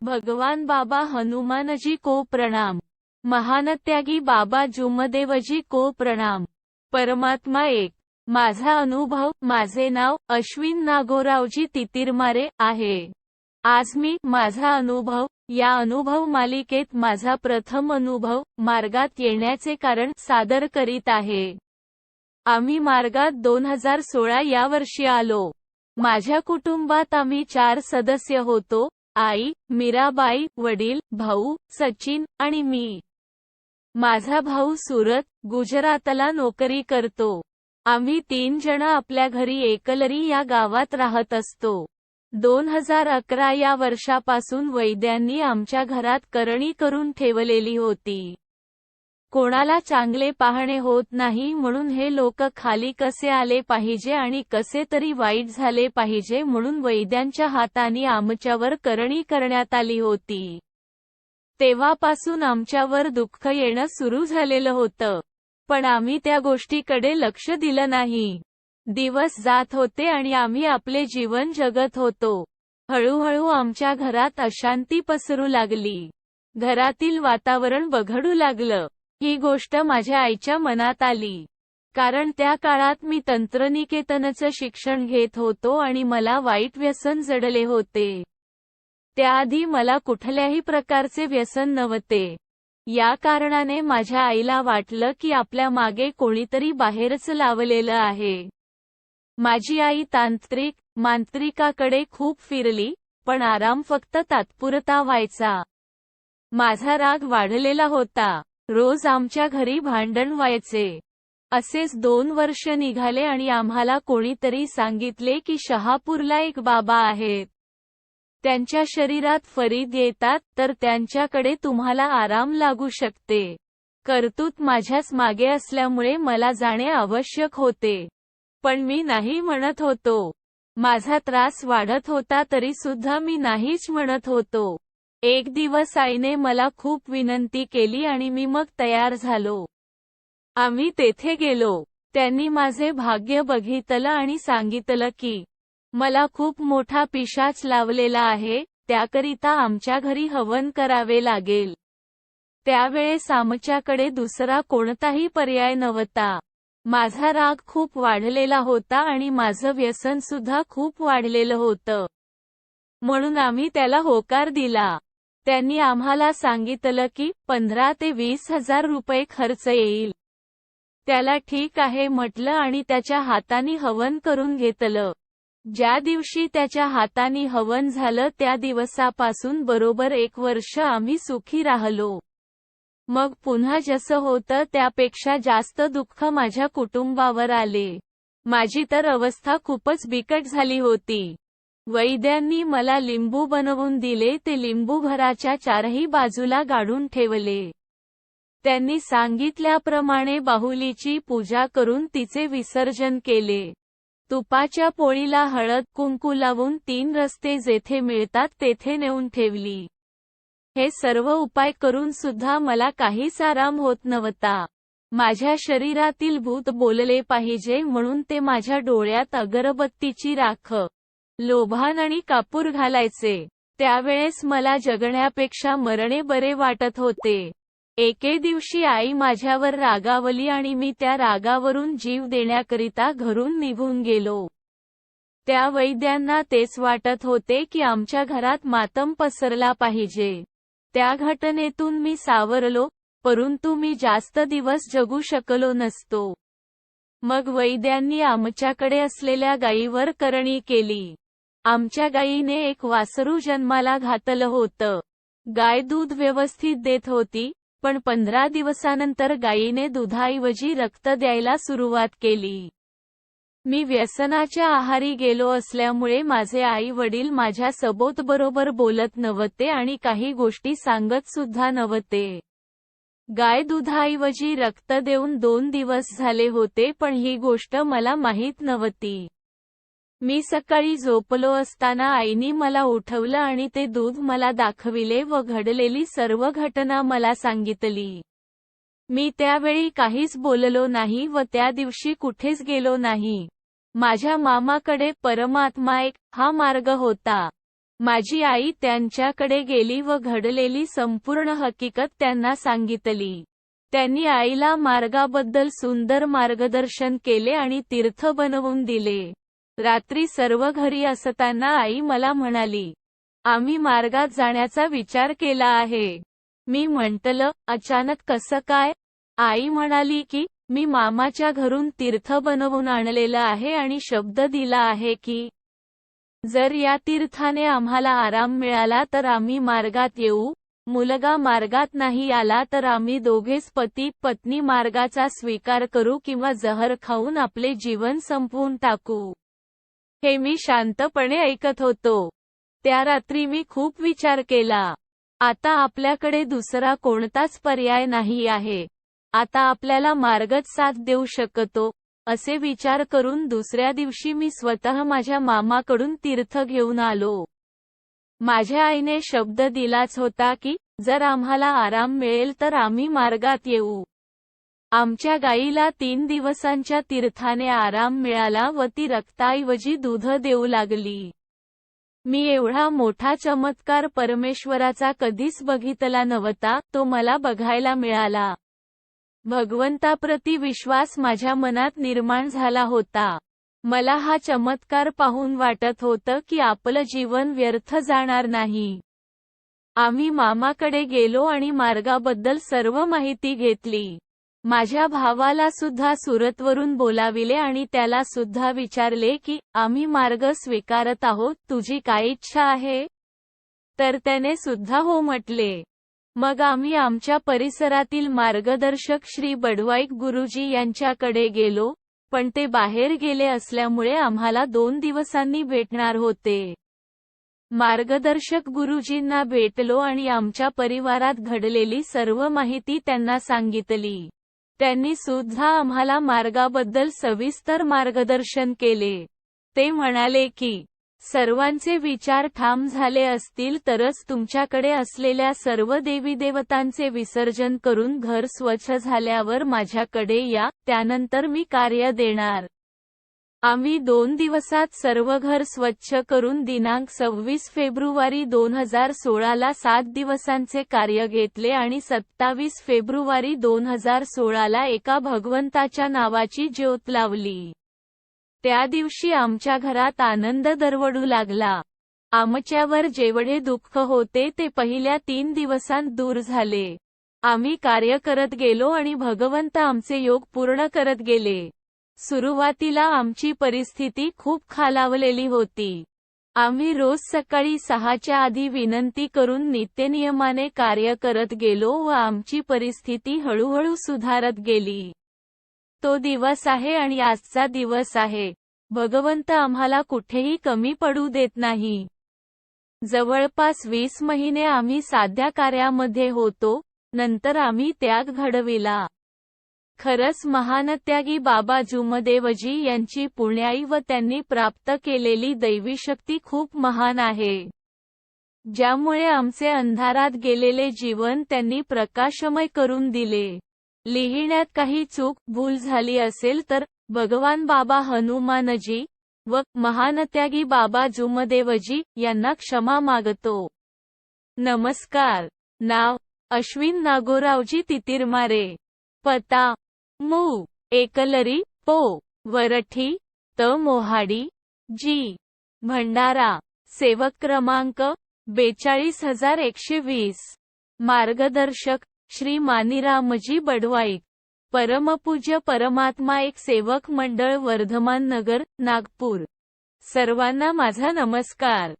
भगवान बाबा हनुमानजी को प्रणाम. महानत्यागी बाबा जुमदेवजी को प्रणाम. परमात्मा एक. माझा अनुभव माझे नाव अश्विन नागोरावजी तितीरमारे आहे. आज मी माझा अनुभव या अनुभव मालिकेत माझा प्रथम अनुभव मार्गात येण्याचे कारण सादर करीत आहे. आम्ही मार्गात दोन हजार सोळा या वर्षी आलो. माझ्या कुटुंबात आम्ही चार सदस्य होतो. आई मीराबाई वडील भाऊ सचिन आणि मी. माझा भाऊ सुरत गुजरातला नोकरी करतो. आम्ही तीन जण आपल्या घरी एकलरी या गावात राहत असतो. दोन हजार अकरा या वर्षापासून वैद्यांनी आमच्या घरात करणी करून ठेवलेली होती. कोणाला चांगले पाहणे होत नाही म्हणून हे लोक खाली कसे आले पाहिजे आणि कसे तरी वाईट झाले पाहिजे म्हणून वैद्यांच्या हाताने आमच्यावर करणी करण्यात आली होती. तेव्हापासून आमच्यावर दुःख येणं सुरू झालेलं होतं. पण आम्ही त्या गोष्टीकडे लक्ष दिलं नाही. दिवस जात होते आणि आम्ही आपले जीवन जगत होतो. हळूहळू आमच्या घरात अशांती पसरू लागली. घरातील वातावरण बघडू लागलं. ही गोष्ट माझ्या आईच्या मनात आली. कारण त्या काळात मी तंत्रनिकेतनचं शिक्षण घेत होतो आणि मला वाईट व्यसन जडले होते. त्याआधी मला कुठल्याही प्रकारचे व्यसन नव्हते. या कारणाने माझ्या आईला वाटलं की आपल्या मागे कोणीतरी बाहेरच लावलेलं आहे. माझी आई तांत्रिक मांत्रिकाकडे खूप फिरली पण आराम फक्त तात्पुरता व्हायचा. माझा राग वाढलेला होता. रोज आमच्या घरी भांडण व्हायचे. असेच दोन वर्ष निघाले आणि आम्हाला कोणीतरी सांगितले की शहापूरला एक बाबा आहेत. त्यांच्या शरीरात फरीद येतात तर त्यांच्याकडे तुम्हाला आराम लागू शकते. कर्तूत माझ्याच मागे असल्यामुळे मला जाणे आवश्यक होते. पण मी नाही म्हणत होतो. माझा त्रास वाढत होता तरी सुद्धा मी नाहीच म्हणत होतो. एक दिवस आईने मला खूप विनंती केली आणि मी मग तयार झालो. आम्ही तेथे गेलो. त्यांनी माझे भाग्य बघितलं आणि सांगितलं की मला खूप मोठा पिशाच लावलेला आहे त्याकरिता आमच्या घरी हवन करावे लागेल. त्यावेळेस आमच्याकडे दुसरा कोणताही पर्याय नव्हता. माझा राग खूप वाढलेला होता आणि माझं व्यसन सुद्धा खूप वाढलेलं होतं. म्हणून आम्ही त्याला होकार दिला. त्यांनी आम्हाला सांगितलं की पंधरा ते वीस हजार रुपये खर्च येईल. त्याला ठीक आहे म्हटलं आणि त्याच्या हाताने हवन करून घेतलं. ज्या दिवशी त्याच्या हाताने हवन झालं त्या दिवसापासून बरोबर एक वर्ष आम्ही सुखी राहलो. मग पुन्हा जसं होतं त्यापेक्षा जास्त दुःख माझ्या कुटुंबावर आले. माझी तर अवस्था खूपच बिकट झाली होती. वैद्यांनी मला लिंबू बनवून दिले ते लिंबू घराच्या चारही बाजूला गाडून ठेवले. त्यांनी सांगितल्याप्रमाणे बाहुलीची पूजा करून तिचे विसर्जन केले. तुपाच्या पोळीला हळद कुंकू लावून तीन रस्ते जेथे मिळतात तेथे नेऊन ठेवली. हे सर्व उपाय करून सुद्धा मला काहीच आराम होत नव्हता. माझ्या शरीरातील भूत बोलले पाहिजे म्हणून ते माझ्या डोळ्यात अगरबत्तीची राख लोभान आणि कापूर घालायचे. त्यावेळेस मला जगण्यापेक्षा मरणे बरे वाटत होते. एके दिवशी आई माझ्यावर रागावली आणि मी त्या रागावरून जीव देण्याकरिता घरून निघून गेलो. त्या वैद्यांना तेच वाटत होते की आमच्या घरात मातम पसरला पाहिजे. त्या घटनेतून मी सावरलो परंतु मी जास्त दिवस जगू शकलो नसतो. मग वैद्यांनी आमच्याकडे असलेल्या गायीवर करणी केली. आमच्या गायीने एक वासरू जन्माला घातलं होतं. गाय दूध व्यवस्थित देत होती पण पंधरा दिवसानंतर गायीने दुधाऐवजी रक्त द्यायला सुरुवात केली. मी व्यसनाच्या आहारी गेलो असल्यामुळे माझे आई वडील माझ्या सबोत बरोबर बोलत नव्हते आणि काही गोष्टी सांगत सुद्धा नव्हते. गाय दुधाऐवजी रक्त देऊन दोन दिवस झाले होते पण ही गोष्ट मला माहीत नव्हती. मी सकाळी झोपलो असताना आईनी मला उठवलं आणि ते दूध मला दाखविले व घडलेली सर्व घटना मला सांगितली. मी त्यावेळी काहीच बोललो नाही व त्या दिवशी कुठेच गेलो नाही. माझ्या मामाकडे परमात्मा एक हा मार्ग होता. माझी आई त्यांच्याकडे गेली व घडलेली संपूर्ण हकीकत त्यांना सांगितली. त्यांनी आईला मार्गाबद्दल सुंदर मार्गदर्शन केले आणि तीर्थ बनवून दिले. रात्री सर्व घरी असताना आई मला म्हणाली आम्ही मार्गात जाण्याचा विचार केला आहे. मी म्हंटलं अचानक कसं काय? आई म्हणाली की मी मामाच्या घरून तीर्थ बनवून आणलेलं आहे आणि शब्द दिला आहे की जर या तीर्थाने आम्हाला आराम मिळाला तर आम्ही मार्गात येऊ मुलगा मार्गात नाही आला तर आम्ही दोघेच पती पत्नी मार्गाचा स्वीकार करू किंवा जहर खाऊन आपले जीवन संपवून टाकू. हे मी शांतपणे ऐकत होतो. त्या रात्री मी खूप विचार केला. आता आपल्याकडे दुसरा कोणताच पर्याय नाही आहे. आता आपल्याला मार्गच साथ देऊ शकतो असे विचार करून दुसऱ्या दिवशी मी स्वतः माझ्या मामाकडून तीर्थ घेऊन आलो. माझ्या आईने शब्द दिलाच होता की जर आम्हाला आराम मिळेल तर आम्ही मार्गात येऊ. आमच्या गाईला तीन दिवसांच्या तीर्थाने आराम मिळाला व ती रक्ताऐवजी दूध देऊ लागली. मी एवढा मोठा चमत्कार परमेश्वराचा कधीच बघितला नव्हता तो मला बघायला मिळाला. भगवंताप्रती विश्वास माझ्या मनात निर्माण झाला होता. मला हा चमत्कार पाहून वाटत होतं की आपलं जीवन व्यर्थ जाणार नाही. आम्ही मामाकडे गेलो आणि मार्गाबद्दल सर्व माहिती घेतली. माझ्या भावाला सुद्धा सुरतवरून बोलाविले आणि त्याला सुद्धा विचारले की आम्ही मार्ग स्वीकारत आहोत तुझी काय इच्छा आहे? तर त्याने सुद्धा हो म्हटले. मग आम्ही आमच्या परिसरातील मार्गदर्शक श्री बडवाईक गुरुजी यांच्याकडे गेलो पण ते बाहेर गेले असल्यामुळे आम्हाला दोन दिवसांनी भेटणार होते. मार्गदर्शक गुरुजींना भेटलो आणि आमच्या परिवारात घडलेली सर्व माहिती त्यांना सांगितली. त्यांनी सुद्धा आम्हाला मार्गाबद्दल सविस्तर मार्गदर्शन केले. ते म्हणाले की सर्वांचे विचार ठाम झाले असतील तरच तुमच्याकडे असलेल्या सर्व देवी देवतांचे विसर्जन करून घर स्वच्छ झाल्यावर माझ्याकडे या त्यानंतर मी कार्य देणार. आम्ही दोन दिवसात सर्व घर स्वच्छ करून दिनांक सव्वीस फेब्रुवारी दोन हजार सोळाला सात दिवसांचे कार्य घेतले आणि सत्तावीस फेब्रुवारी दोन हजार सोळाला एका भगवंताच्या नावाची ज्योत लावली. त्या दिवशी आमच्या घरात आनंद दरवडू लागला. आमच्यावर जेवढे दुःख होते ते पहिल्या तीन दिवसांत दूर झाले. आम्ही कार्य करत गेलो आणि भगवंत आमचे योग पूर्ण करत गेले. सुरुवातीला आमची परिस्थिती खूप खालावलेली होती. आम्ही रोज सकाळी सहाच्या आधी विनंती करून नित्यनियमाने कार्य करत गेलो व आमची परिस्थिती हळूहळू सुधारत गेली. तो दिवस आहे आणि आजचा दिवस आहे. भगवंत आम्हाला कुठेही कमी पडू देत नाही. जवळपास वीस महिने आम्ही साध्या कार्यामध्ये होतो नंतर आम्ही त्याग घडविला. खरंच महानत्यागी बाबा जुमदेवजी यांची पुण्याई व त्यांनी प्राप्त केलेली दैवी शक्ती खूप महान आहे. ज्यामुळे आमचे अंधारात गेलेले जीवन त्यांनी प्रकाशमय करून दिले. लिहिण्यात काही चूक भूल झाली असेल तर भगवान बाबा हनुमानजी व महानत्यागी बाबा जुमदेवजी यांना क्षमा मागतो. नमस्कार. नाव अश्विन नागोरावजी तितिरमारे. पता मू एकलरी पो वरठी त मोहाडी जी भंडारा सेवक क्रमांक बेचाळीस हजार एकशे वीस. मार्गदर्शक श्री मानिरामजी बडवाईक. परमपूज्य परमात्मा एक सेवक मंडळ वर्धमान नगर नागपूर. सर्वांना माझा नमस्कार.